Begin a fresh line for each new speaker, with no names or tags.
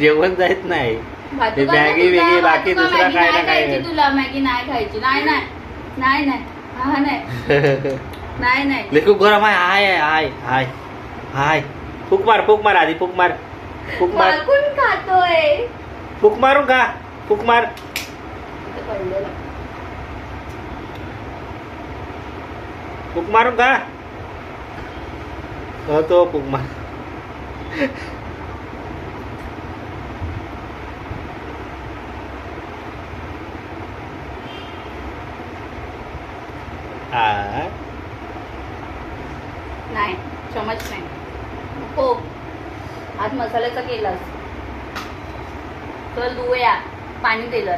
जेवण जायच नाही ते मॅगी
वेगळी
बाकी दुसरा काय ना
तुला मॅगी नाही खायची नाही नाही नाही नाही हा नाही नाही नाही
खूप गरम आहे हाय हाय हाय फुक मार फुक मार आधी फुक मार फुक मार
खातोय
फुक मारू का फुक मार పడింది Pugmarom ka? Oo, ito, pugma.
नाही चमच नाही. नको आज मसाल्याचा केलास. तर दुवया पाणी दिलं